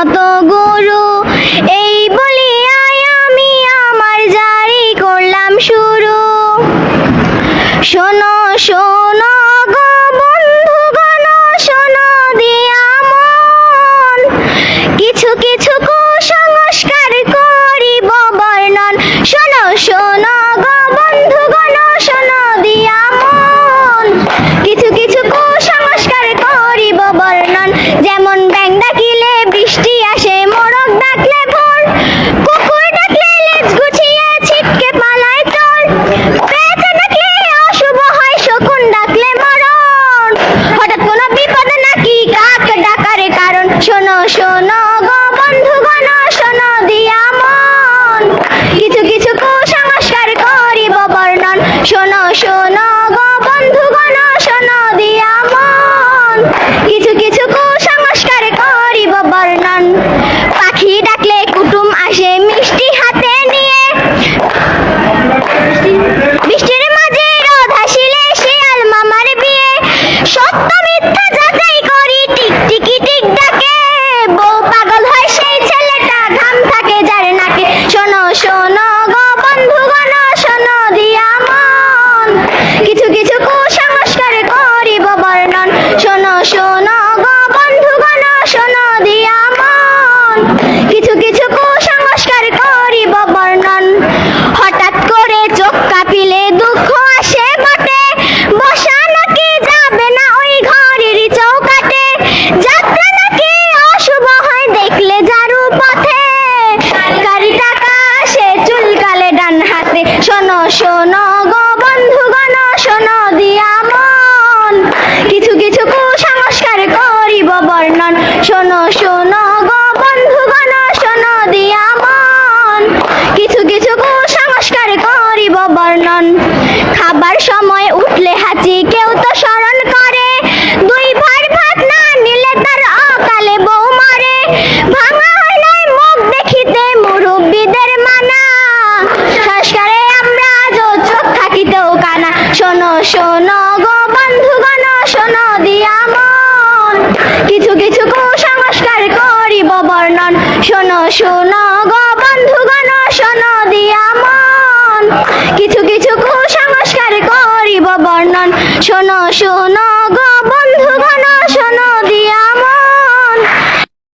মত গুরু। এই বলিয়াই আমি আমার জারি করলাম শুরু। শোনো শোনো গো বন্ধুগণ, শোনো কুসংস্কার করিব বর্ণন। শোনো শোনো গো বন্ধুগণ, শোনো কিছু কিছু কুসংস্কার করিব বর্ণন। যেমন ব্যাংডাকি শোনো গো বন্ধু গণ শোনো দিয়া গো বন্ধুগণ, শোনো দিয়া কিছু কিছু কুসংস্কার করিব বর্ণন। শোনো শোনো গো বন্ধুগণ কিছু কিছু দিয়া মন কিছু কিছু কুসংস্কার করিব বর্ণন। শোনো শোনো গো বন্ধুগণ, শোনো দিয়া মন কিছু কিছু কুসংস্কার করিব বর্ণন। খাবার সময় উঠলে হাঁচি, কেউ তো শোনো শোনো গো বন্ধুগণ, শোনো দিয়া মন। কিছু কিছু কুসংস্কার করিব বর্ণন। শোনো শোনো গো বন্ধুগণ, শোনো দিয়া মন। কিছু কিছু কুসংস্কার করিব বর্ণন। শোনো শোনো গো বন্ধুগণ, শোনো দিয়া